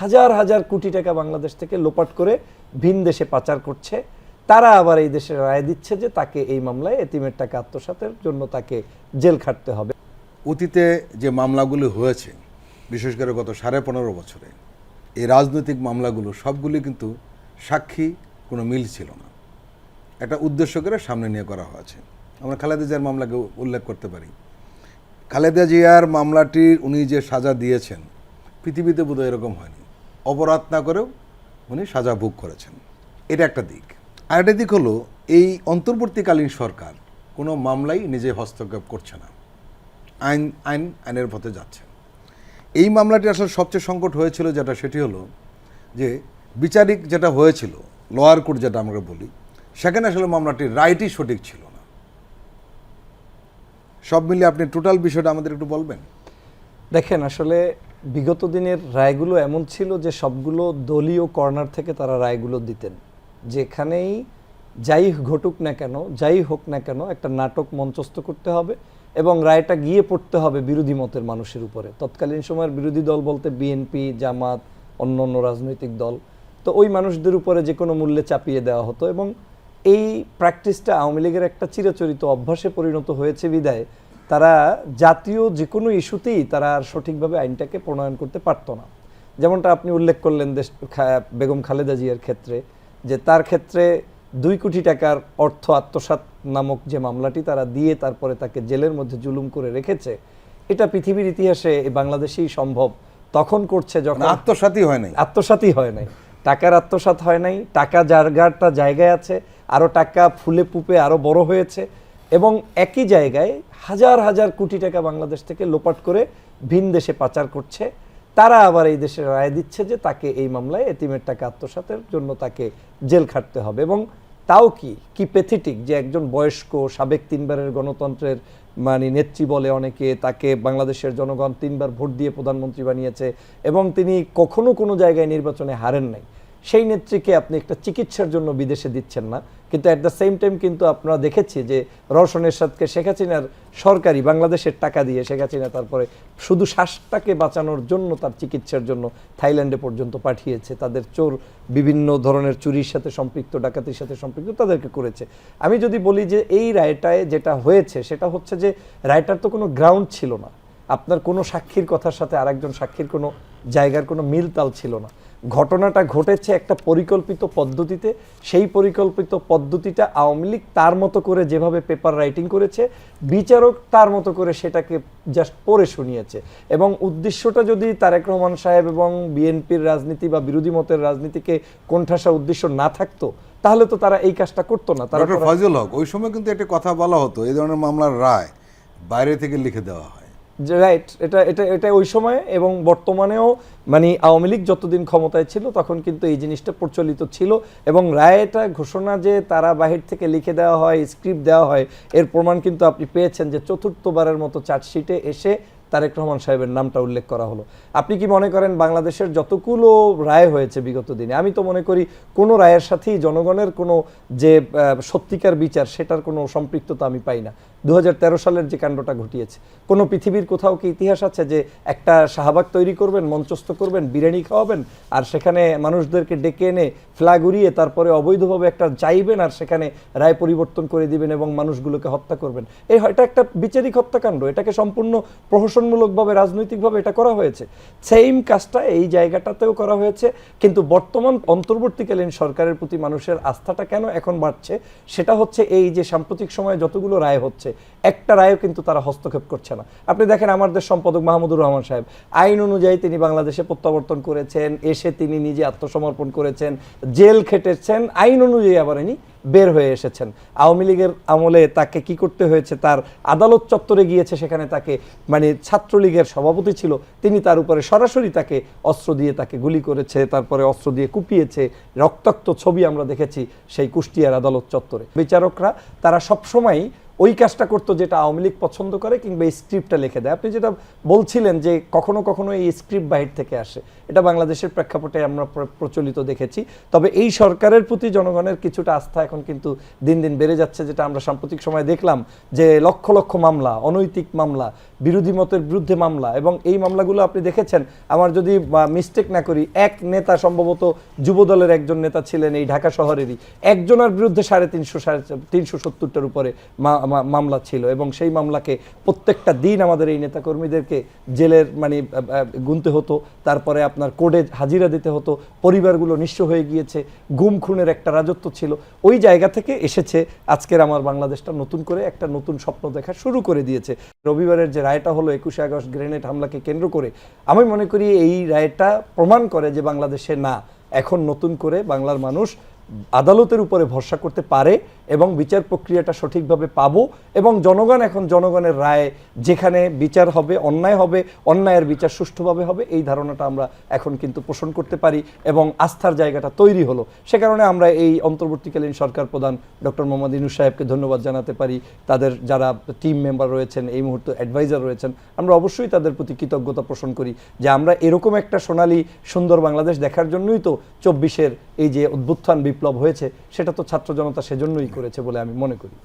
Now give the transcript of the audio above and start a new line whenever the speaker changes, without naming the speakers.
হাজার হাজার কোটি টাকা বাংলাদেশ থেকে লোপাট করে ভিন দেশে পাচার করছে। তারা আবার এই দেশে রায় দিচ্ছে যে তাকে এই মামলায় এতিমের টাকা আত্মসাতের জন্য তাকে জেল খাটতে হবে।
অতীতে যে মামলাগুলি হয়েছে, বিশেষ করে গত সাড়ে পনেরো বছরে, এই রাজনৈতিক মামলাগুলো সবগুলি কিন্তু সাক্ষী, কোনো মিল ছিল না। একটা উদ্দেশ্য করে সামনে নিয়ে করা হয়েছে। আমরা খালেদা জিয়ার মামলাকে উল্লেখ করতে পারি। খালেদা জিয়ার মামলাটির উনি যে সাজা দিয়েছেন, পৃথিবীতে বোধহয় এরকম হয়নি। অপরাধ না করেও উনি সাজা ভোগ করেছেন। এটা একটা দিক। আর একটা দিক হলো, এই অন্তর্বর্তীকালীন সরকার কোনো মামলাই নিজে হস্তক্ষেপ করছে না। আইন আইন, আইনের পথে যাচ্ছে। এই মামলাটি আসলে সবচেয়ে সংকট হয়েছিল যেটা, সেটি হলো যে বিচারিক যেটা হয়েছিল, লোয়ার কোর্ট যেটা আমরা বলি, সেখানে আসলে মামলাটির রাইটই সঠিক ছিল না। সব মিলিয়ে আপনি টোটাল বিষয়টা আমাদের একটু বলবেন?
দেখেন, আসলে বিগত দিনের রায়গুলো এমন ছিল যে সবগুলো দলীয় কর্নার থেকে তারা রায়গুলো দিতেন। যেখানেই যাই ঘটুক না কেন, যাই হোক না কেন একটা নাটক মঞ্চস্থ করতে হবে এবং রায়টা গিয়ে পড়তে হবে বিরোধী মতের মানুষের উপরে। তৎকালীন সময়ের বিরোধী দল বলতে বিএনপি জামাত অন্য অন্য রাজনৈতিক দল। তো ওই মানুষদের উপরে যে কোনো মূল্যে চাপিয়ে দেওয়া হতো এবং এই প্র্যাকটিসটা আওয়ামী লীগের একটা চিরাচরিত অভ্যাসে পরিণত হয়েছে বিদায়। তারা জাতীয় যে কোনো ইস্যুতেই তারা আর সঠিকভাবে আইনটাকে প্রণয়ন করতে পারতো না। যেমনটা আপনি উল্লেখ করলেন দেশ বেগম খালেদা জিয়ার ক্ষেত্রে যে তার ক্ষেত্রে দুই কোটি টাকার অর্থ আত্মসাৎ নামক যে মামলাটি তারা দিয়ে তারপরে তাকে জেলের মধ্যে জুলুম করে রেখেছে এটা পৃথিবীর ইতিহাসে এই বাংলাদেশেই সম্ভব। তখন করছে যখন
মানে আত্মসাতই হয় নাই।
আত্মসাতই হয় নাই। টাকার আত্মসাৎ হয় নাই টাকা জায়গাটা জায়গায় আছে আরও টাকা ফুলে পুপে আরও বড় হয়েছে। এবং একই জায়গায় হাজার হাজার কোটি টাকা বাংলাদেশ থেকে লোপাট করে ভিন দেশে পাচার করছে। তারা আবার এই দেশে রায় দিচ্ছে যে তাকে এই মামলায় এতিমের টাকা আত্মসাতের জন্য তাকে জেল খাটতে হবে এবং তাও কি? কি প্যাথেটিক যে একজন বয়স্ক, সাবেক তিনবারের গণতন্ত্রের মানে নেত্রী বলে অনেকে, তাকে বাংলাদেশের জনগণ তিনবার ভোট দিয়ে প্রধানমন্ত্রী বানিয়েছে এবং তিনি কখনো কোনো জায়গায় নির্বাচনে হারেন নাই। সেই নেত্রীকে আপনি একটা চিকিৎসার জন্য বিদেশে দিচ্ছেন না। কিন্তু অ্যাট দ্য সেম টাইম কিন্তু আপনারা দেখেছি যে রওশন এরশাদকে শেখ হাসিনার সরকারি বাংলাদেশের টাকা দিয়ে শেখ হাসিনা তারপরে শুধু শ্বাসটাকে বাঁচানোর জন্য তার চিকিৎসার জন্য থাইল্যান্ডে পর্যন্ত পাঠিয়েছে, তাদের চোর বিভিন্ন ধরনের চুরির সাথে সম্পৃক্ত, ডাকাতির সাথে সম্পৃক্ত তাদেরকে করেছে। আমি যদি বলি যে এই রায়টায় যেটা হয়েছে সেটা হচ্ছে যে রায়টার তো কোনো গ্রাউন্ড ছিল না। আপনার কোনো সাক্ষীর কথার সাথে আরেকজন সাক্ষীর কোনো জায়গার কোনো মিলতাল ছিল না। ঘটনাটা ঘটেছে একটা পরিকল্পিত পদ্ধতিতে। সেই পরিকল্পিত পদ্ধতিটা আওয়ামী লীগ তার মতো করে যেভাবে পেপার রাইটিং করেছে বিচারক তার মতো করে সেটাকে জাস্ট পড়ে শুনিয়েছে। এবং উদ্দেশ্যটা যদি তারেক রহমান সাহেব এবং বিএনপির রাজনীতি বা বিরোধী মতের রাজনীতিকে কোণঠাসা উদ্দেশ্য না থাকতো তাহলে তো তারা এই কাজটা করতো না। তারা
ফজল হক ওই সময় কিন্তু একটা কথা বলা হতো এই ধরনের মামলার রায় বাইরে থেকে লিখে দেওয়া হয়।
রাইট এটা এটা এটা ওই সময়ে এবং বর্তমানেও মানে আওয়ামী লীগ যতদিন ক্ষমতায় ছিল তখন কিন্তু এই জিনিসটা প্রচলিত ছিল এবং রায়টা ঘোষণা যে তারা বাহির থেকে লিখে দেওয়া হয় স্ক্রিপ্ট দেওয়া হয়, এর প্রমাণ কিন্তু আপনি পেয়েছেন যে চতুর্থবারের মতো চার্জশিটে এসে তারেক রহমান সাহেবের নামটা উল্লেখ করা হলো। আপনি কি মনে করেন বাংলাদেশের যতগুলো রায় হয়েছে বিগত দিনে, আমি তো মনে করি কোনো রায়ের সাথেই জনগণের কোনো যে সত্যিকার বিচার সেটার কোনো সম্পৃক্ততা আমি পাই না। দু হাজার তেরো সালের যে কাণ্ডটা ঘটিয়েছে, কোনো পৃথিবীর কোথাও কি ইতিহাস আছে যে একটা শাহবাগ তৈরি করবেন, মঞ্চস্থ করবেন, বিরিয়ানি খাওয়াবেন, আর সেখানে মানুষদেরকে ডেকে এনে ফ্ল্যাগ উড়িয়ে তারপরে অবৈধভাবে একটা চাইবেন আর সেখানে রায় পরিবর্তন করে দিবেন এবং মানুষগুলোকে হত্যা করবেন? এই এটা একটা বিচারিক হত্যাকাণ্ড, এটাকে সম্পূর্ণ প্রহসনমূলকভাবে রাজনৈতিকভাবে এটা করা হয়েছে। সেইম কাজটা এই জায়গাটাতেও করা হয়েছে। কিন্তু বর্তমান অন্তর্বর্তীকালীন সরকারের প্রতি মানুষের আস্থাটা কেন এখন বাড়ছে, সেটা হচ্ছে এই যে সাম্প্রতিক সময়ে যতগুলো রায় হচ্ছে, একটা রায়ও কিন্তু তারা হস্তক্ষেপ করছে না। আপনি দেখেন আমাদের সম্পাদক মাহমুদুর রহমান সাহেব, আইন অনুযায়ী তিনি বাংলাদেশে প্রত্যাবর্তন করেছেন, এসে তিনি নিজে আত্মসমর্পণ করেছেন, জেল খেটেছেন, আইন অনুযায়ী আবার ইনি বের হয়ে এসেছেন। আওয়ামী লীগের আমলে তাকে কি করতে হয়েছে, তার আদালত চত্বরে গিয়েছে, সেখানে তাকে মানে ছাত্রলীগের সভাপতি ছিল, তিনি তার উপরে সরাসরি তাকে অস্ত্র দিয়ে তাকে গুলি করেছে, তারপরে অস্ত্র দিয়ে কুপিয়েছে, রক্তাক্ত ছবি আমরা দেখেছি সেই কুষ্টিয়ার আদালত চত্বরে। বিচারকরা, তারা সবসময় ওই কাজটা করতো যেটা আওয়ামী লীগ পছন্দ করে কিংবা স্ক্রিপ্টটা লিখে দেয়। আপনি যেটা বলছিলেন যে কখনো কখনো এই স্ক্রিপ্ট বাহির থেকে আসে, এটা বাংলাদেশের প্রেক্ষাপটে আমরা প্র- প্রচলিত দেখেছি। তবে এই সরকারের প্রতি জনগণের কিছুটা আস্থা এখন কিন্তু দিন দিন বেড়ে যাচ্ছে, যেটা আমরা সাম্প্রতিক সময় দেখলাম যে লক্ষ লক্ষ মামলা, অনৈতিক মামলা, বিরোধী মতের বিরুদ্ধে মামলা এবং এই মামলাগুলো আপনি দেখেছেন। আমার যদি মিস্টেক না করি, এক নেতা সম্ভবত যুবদলের একজন নেতা ছিলেন এই ঢাকা শহরেরই। একজনের বিরুদ্ধে সাড়ে তিনশো সাড়ে তিনশো সত্তরটার উপরে মামলা ছিল এবং সেই মামলাকে প্রত্যেকটা দিন আমাদের এই নেতাকর্মীদেরকে জেলের মানে গুনতে হতো। তারপরে আপনার কোর্টে হাজিরা দিতে হতো। পরিবারগুলো নিঃস্ব হয়ে গিয়েছে। গুম খুনের একটা রাজত্ব ছিল। ওই জায়গা থেকে এসেছে আজকের আমার বাংলাদেশটা নতুন করে একটা নতুন স্বপ্ন দেখা শুরু করে দিয়েছে। রবিবারের যে রায়টা হলো একুশে আগস্ট গ্রেনেড হামলাকে কেন্দ্র করে, আমি মনে করি এই রায়টা প্রমাণ করে যে বাংলাদেশে না, এখন নতুন করে বাংলার মানুষ আদালতের উপরে ভরসা করতে পারে এবং বিচার প্রক্রিয়াটা সঠিকভাবে পাবো এবং জনগণ এখন জনগণের রায় যেখানে বিচার হবে, অন্যায় হবে, অন্যায়ের বিচার সুষ্ঠুভাবে হবে, এই ধারণাটা আমরা এখন কিন্তু পোষণ করতে পারি এবং আস্থার জায়গাটা তৈরি হলো। সে কারণে আমরা এই অন্তর্বর্তীকালীন সরকার প্রধান ডক্টর মোহাম্মদ ইনুস সাহেবকে ধন্যবাদ জানাতে পারি। তাদের যারা টিম মেম্বার রয়েছেন, এই মুহূর্তে অ্যাডভাইজার রয়েছেন, আমরা অবশ্যই তাদের প্রতি কৃতজ্ঞতা পোষণ করি যে আমরা এরকম একটা সোনালী সুন্দর বাংলাদেশ দেখার জন্যই তো চব্বিশের এই যে উদ্বুত্থান বিপ্লব হয়েছে সেটা তো ছাত্র জনতা সেজন্যই করেছে বলে আমি মনে করি।